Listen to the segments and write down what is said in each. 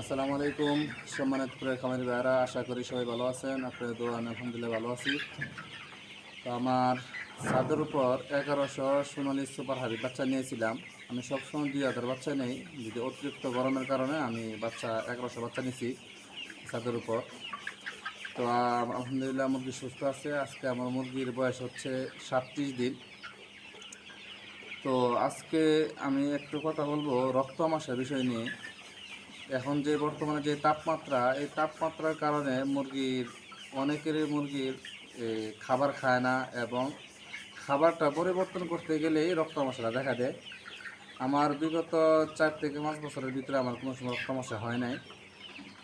আসসালামু আলাইকুম, সম্মানিত প্রিয় খামারি ভাইরা আশা করি সবাই ভালো আছেন, আপনাদের দোয়া আমি আলহামদুলিল্লাহ ভালো আছি। তো আমার ছাদের উপর এগারোশো সোনালি সুপার হাবি বাচ্চা নিয়েছিলাম। আমি সবসময় দুই হাজার বাচ্চা নেই, যদি অতিরিক্ত গরমের কারণে আমি বাচ্চা এগারোশো বাচ্চা নিয়েছি ছাদের উপর। তো আলহামদুলিল্লাহ মুরগি সুস্থ আছে, আজকে আমার মুরগির বয়স হচ্ছে সাতত্রিশ দিন। তো আজকে আমি একটু কথা বলব রক্ত আমাশার বিষয় নিয়ে। এখন যে বর্তমানে যে তাপমাত্রা, এই তাপমাত্রার কারণে মুরগির, অনেকেরই মুরগির খাবার খায় না এবং খাবারটা পরিবর্তন করতে গেলেই রক্ত মশলা দেখা দেয়। আমার বিগত চার থেকে পাঁচ বছরের ভিতরে আমার কোনো সময় রক্ত মশলা হয় নাই।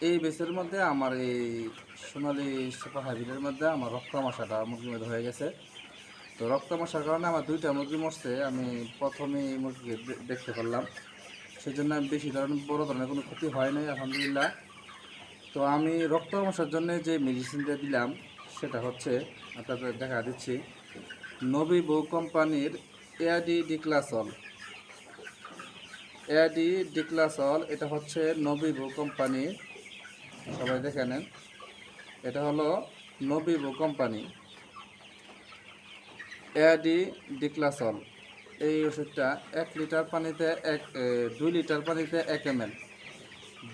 এই বেসের মধ্যে আমার এই সোনালি সুপার হাইব্রিডের মধ্যে আমার রক্ত মশাটা মুরগির মধ্যে হয়ে গেছে। তো রক্ত মশার কারণে আমার দুইটা মুরগি মরছে, আমি প্রথমেই মুরগি দে- দেখতে পারলাম। সেই জন্য বেশি ধরনের বড় ধরনের কোনো ক্ষতি হয় নাই, আলহামদুলিল্লাহ। তো আমি রক্ত মশার জন্য যে মেডিসিনটা দিলাম, সেটা হচ্ছে আপনাদের দেখা দিচ্ছি নবিবো কোম্পানির এআডি ডিক্লাসল এআডি ডিক্লাসল এটা হচ্ছে নবিবো কোম্পানি। সবাই দেখে নেন। এটা হলো নবিবো কোম্পানি। এআডি ডিক্লাসল এই ওষুধটা এক লিটার পানিতে এক দুই লিটার পানিতে এক এম এল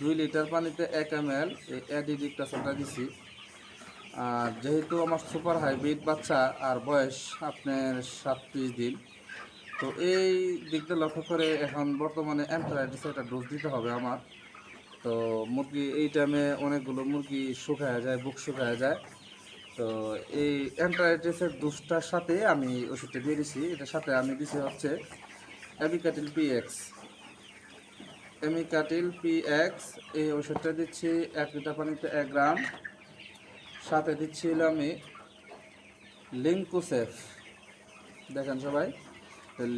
দুই লিটার পানিতে এক এম এল এই এআডি ডিক্লাসলটা দিছি। আর যেহেতু আমার সুপার হাইব্রিড বাচ্চা আর বয়স আপনার সাতত্রিশ দিন, তো এই দিকটা লক্ষ্য করে এখন বর্তমানে অ্যান্থ্রাইটিসের একটা ডোজ দিতে হবে আমার। তো মুরগি এই টাইমে অনেকগুলো মুরগি শুকায় যায়, বুক শুকায় যায়। তো এই অ্যান্টারাইটিসের দুষ্টার সাথে আমি ওষুধটা দিয়ে দিছি। এটার সাথে আমি দিছি হচ্ছে অ্যাবিকাটিল পি এক্স অ্যামিকাটিল পি এক্স এই ওষুধটা দিচ্ছি এক লিটার পানিতে এক গ্রাম। সাথে দিচ্ছি হলো আমি লিঙ্কুসেফ। দেখেন সবাই,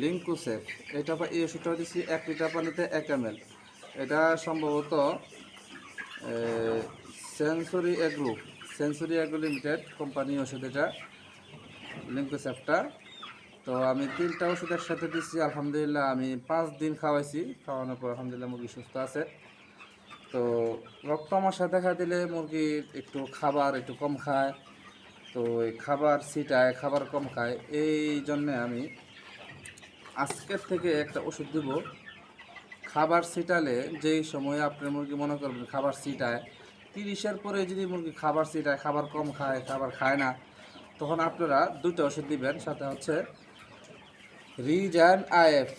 লিঙ্কুসেফ। এটা এই ওষুধটা দিচ্ছি এক লিটার পানিতে এক এম এটা সম্ভবত sensory agro agro limited company ওষুধ এটা লিঙ্কোসেপটা তো আমি তিনটা ওষুধ একসাথে দিচ্ছি আলহামদুলিল্লাহ আমি পাঁচ দিন খাওয়াইছি, খাওয়ানোর পর আলহামদুলিল্লাহ মুরগি সুস্থ আছে। তো রক্ত আমাশা দেখা দিলে মুরগির একটু খাবার একটু কম খায়, তো এই খাবার ছিটায়, খাবার কম খায়, এই জন্যে আমি আজকের থেকে একটা ওষুধ দিব। খাবার ছিটালে যেই সময়ে আপনার মুরগি মনে করবেন খাবার ছিটায় তিরিশের পরে যদি মুরগি খাবার ছিটায়, খাবার কম খায়, খাবার খায় না, তখন আপনারা দুটো ওষুধ দিবেন, সাথে হচ্ছে রিজাইন আইএফ।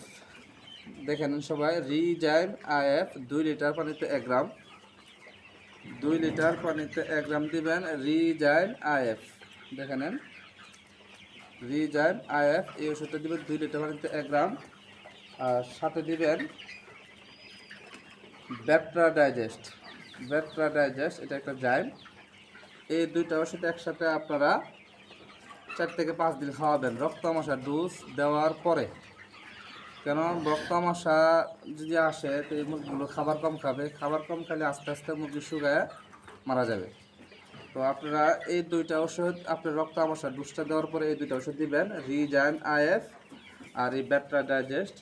দেখে নেন সবাই, রিজাইন আইএফ, দুই লিটার পানিতে এক গ্রাম। দুই লিটার পানিতে এক গ্রাম দিবেন রিজাইন আইএফ। দেখে নেন রিজাইন আইএফ, এই ওষুধটা দিবেন দুই লিটার পানিতে এক গ্রাম। আর সাথে দিবেন ব্যাট্রা ডাইজেস্ট ব্যাট্রা ডাইজেস্ট এটা একটা জাইম। এই দুইটা ওষুধ একসাথে আপনারা চার থেকে পাঁচ দিন খাওয়াবেন রক্তমাশা ডোজ দেওয়ার পরে। কেন? রক্তমাশা যদি আসে, তো এই মুরগিগুলো খাবার কম খাবে। খাবার কম খেলে আস্তে আস্তে মুরগি শুকায় মারা যাবে। তো আপনারা এই দুইটা ওষুধ আপনার রক্ত আমাশা ডোজটা দেওয়ার পরে এই দুইটা ওষুধ দিবেন। রিজাইন আইএফ আর এই ব্যাট্রা ডাইজেস্ট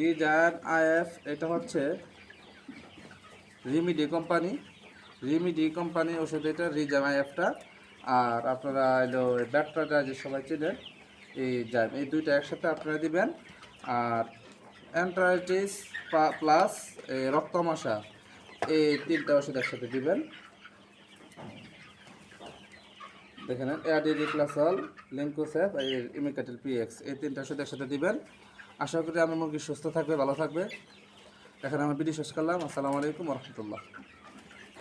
রিজাইন আইএফ এটা হচ্ছে রিমিডি কোম্পানি রিমিডি কোম্পানি ওষুধ এটা রিজাম আইএফটা আর আপনারা এলো ব্যাট্রাটা যে সবাই চেনেন, এই জাম এই দুইটা একসাথে আপনারা দিবেন। আর অ্যান্ট্রাইটিস প্লাস রক্তমাশা, এই তিনটা ওষুধ একসাথে দিবেন। দেখে নেন এয়াডিডিক্লাসল লিঙ্কোসেফ এই ইমিকাটিল পিএক্স এই তিনটা ওষুধ একসাথে দিবেন। আশা করি আমার মুরগি সুস্থ থাকবে, ভালো থাকবে। এখানে আমার ভিডিও শেষ করলাম। আসসালামু আলাইকুম রহমতুল্লাহ।